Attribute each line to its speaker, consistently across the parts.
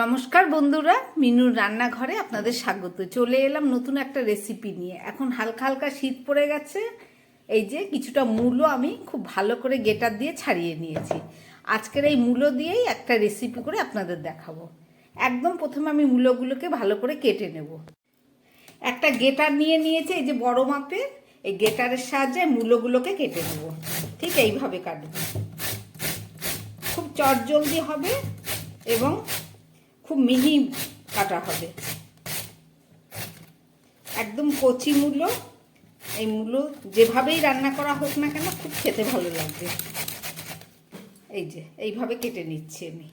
Speaker 1: নমস্কার বন্ধুরা, মিনুর রান্নাঘরে আপনাদের স্বাগত। চলে এলাম নতুন একটা রেসিপি নিয়ে। এখন হালকা হালকা শীত পড়ে গেছে, এই যে কিছুটা মূলো আমি খুব ভালো করে গেটার দিয়ে ছাড়িয়ে নিয়েছি। আজকের এই মূলো দিয়েই একটা রেসিপি করে আপনাদের দেখাবো। একদম প্রথমে আমি মূলোগুলোকে ভালো করে কেটে নেব। একটা গেটার নিয়ে নিয়েছে, এই যে বড় মাপের, এই গেটারের সাহায্যে মূলোগুলোকে কেটে নেব। ঠিক এইভাবে কাটবো। খুব চটজলদি হবে এবং খুব মিহি কাটা হবে। একদম কচি মূলো, এই মূলো যেভাবেই রান্না করা হোক না কেন খুব খেতে ভালো লাগবে। এই যে, এইভাবে কেটে নিচ্ছি আমি।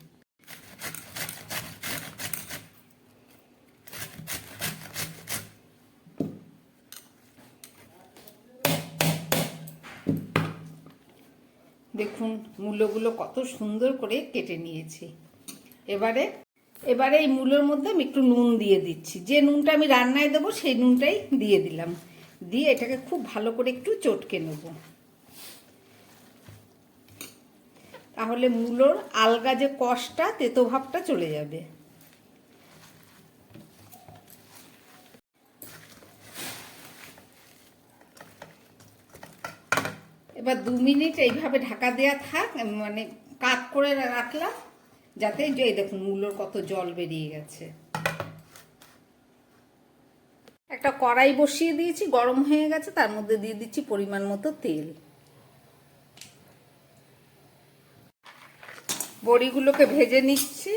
Speaker 1: দেখুন, মূলোগুলো কত সুন্দর করে কেটে নিয়েছি। এবারে এবারে এই মূলোর মধ্যে আমি একটু নুন দিয়ে দিচ্ছি। যে নুনটা আমি রান্নায় দেবো, সেই নুনটাই দিয়ে দিলাম। দিয়ে এটাকে খুব ভালো করে একটু চটকে নেব। তাহলে মূলোর আলগা যে কষটা, তেতো ভাবটা চলে যাবে। এবার দু মিনিট এইভাবে ঢাকা দেওয়া থাক মানে কাত করে রাখলাম। যাতে এই দেখুন, মূলোর কত জল বেরিয়ে গেছে। একটা কড়াই বসিয়ে দিয়েছি, গরম হয়ে গেছে, তার মধ্যে দিয়ে দিচ্ছি পরিমাণ মতো তেল। বড়িগুলোকে ভেজে নিচ্ছি।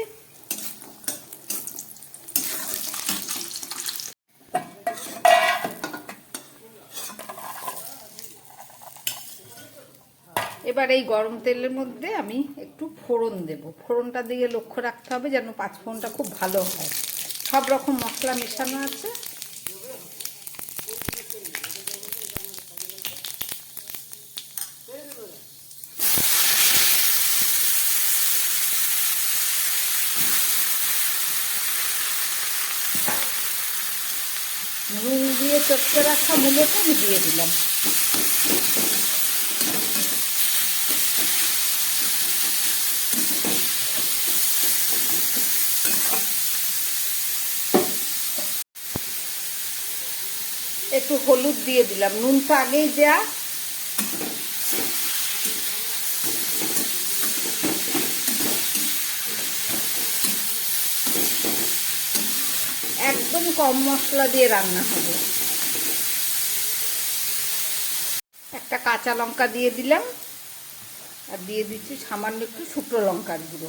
Speaker 1: এবার এই গরম তেলের মধ্যে আমি একটু ফোড়ন দেব। ফোড়নটার দিকে লক্ষ্য রাখতে হবে যেন পাঁচ ফোড়নটা খুব ভালো হয়। সব রকম মশলা মেশানো আছে। নুন দিয়ে চটকে রাখা আমি দিয়ে দিলাম। একটু হলুদ দিয়ে দিলাম। নুন তো আগেই দেয়া। একদম কম মশলা দিয়ে রান্না হবে। একটা কাঁচা লঙ্কা দিয়ে দিলাম। আর দিয়ে দিচ্ছি সামান্য একটু শুকনো লঙ্কার গুঁড়ো।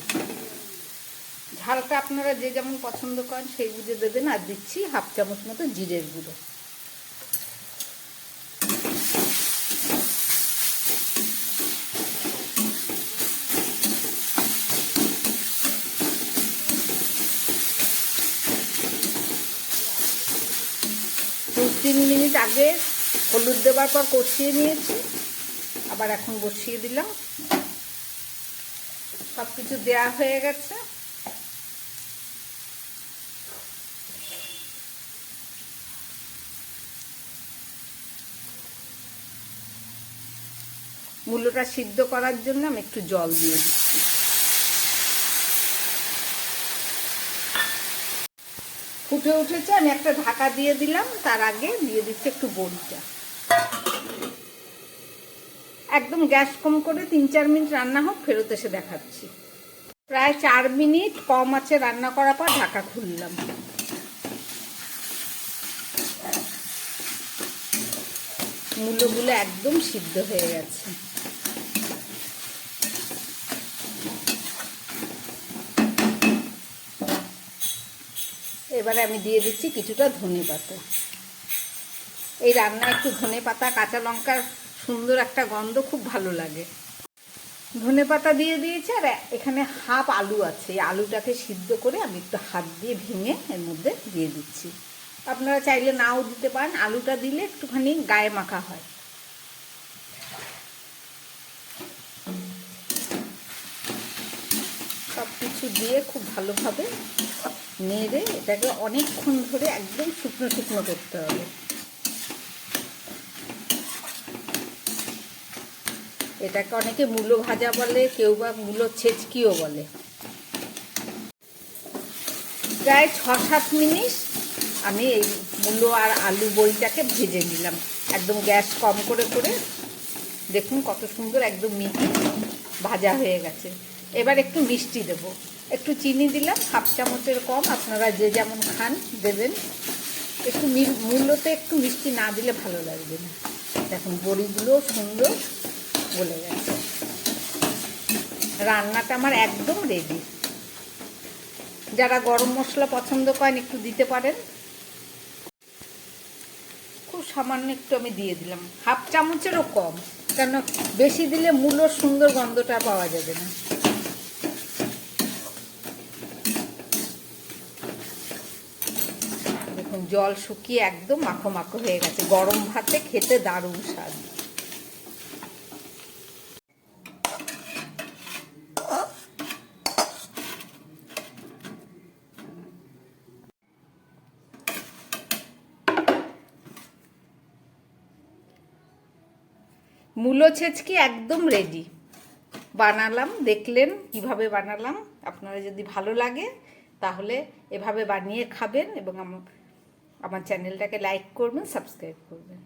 Speaker 1: ঝালটা আপনারা যে যেমন পছন্দ করেন সেই বুঝে দেবেন। আর দিচ্ছি হাফ চামচ মতো জিরের গুঁড়ো। তিন মিনিট আগে হলুদ দেওয়ার পর কষিয়ে নিয়েছি। আবার এখন বসিয়ে দিলাম। সব কিছু দেওয়া হয়ে গেছে। মূলোটা সিদ্ধ করার জন্য আমি একটু জল দিয়ে দিচ্ছি। ফুটে উঠেছে, আমি একটা ঢাকা দিয়ে দিলাম, তার আগে দিয়ে দিচ্ছি একটু বড়িটা। একদম গ্যাস কম করে তিন চার মিনিট রান্না হোক, ফেরত এসে দেখাচ্ছি। প্রায় চার মিনিট কম আছে রান্না করার পর ঢাকা খুললাম। মূলগুলো একদম সিদ্ধ হয়ে গেছে। এবারে আমি দিয়ে দিচ্ছি কিছুটা ধনে পাতা। এই রান্না একটু ধনে পাতা, কাঁচা লঙ্কার সুন্দর একটা গন্ধ খুব ভালো লাগে। ধনে পাতা দিয়ে দিয়েছি, আর এখানে হাফ আলু আছে। এই আলুটাকে সিদ্ধ করে আমি একটু হাত দিয়ে ভেঙে এর মধ্যে দিয়ে দিচ্ছি। আপনারা চাইলে নাও দিতে পারেন, আলুটা দিলে একটুখানি গায়ে মাখা হয়। সব কিছু দিয়ে খুব ভালোভাবে নেড়ে এটাকে অনেকক্ষণ ধরে একদম শুকনো শুকনো করতে হবে। এটাকে অনেকে মূলো ভাজা বলে, কেউ বা মূলো ছেচকিও বলে। প্রায় ছ সাত মিনিট আমি এই মূলো আর আলু বইটাকে ভেজে নিলাম। একদম গ্যাস কম করে করে। দেখুন কত সুন্দর একদম মিহি ভাজা হয়ে গেছে। এবার একটু মিষ্টি দেবো। একটু চিনি দিলাম, হাফ চামচের কম, আপনারা যে যেমন খান দেবেন। একটু মূল্যতে একটু মিষ্টি না দিলে ভালো লাগবে না। দেখুন, বড়িগুলো সুন্দর গলে গেছে। রান্নাটা আমার একদম রেডি যারা গরম মশলা পছন্দ করেন, একটু দিতে পারেন। খুব সামান্য একটু আমি দিয়ে দিলাম। হাফ চামচেরও কম, কেন বেশি দিলে মূলোর সুন্দর গন্ধটা পাওয়া যাবে না। দেখুন, জল শুকিয়ে একদম মাখো মাখো হয়ে গেছে। গরম ভাতে খেতে দারুণ স্বাদ। মূলো ছেচকি একদম রেডি বানালাম, দেখলেন কীভাবে বানালাম। আপনারা যদি ভালো লাগে, তাহলে এভাবে বানিয়ে খাবেন এবং আমার চ্যানেলটাকে লাইক করবেন সাবস্ক্রাইব করবেন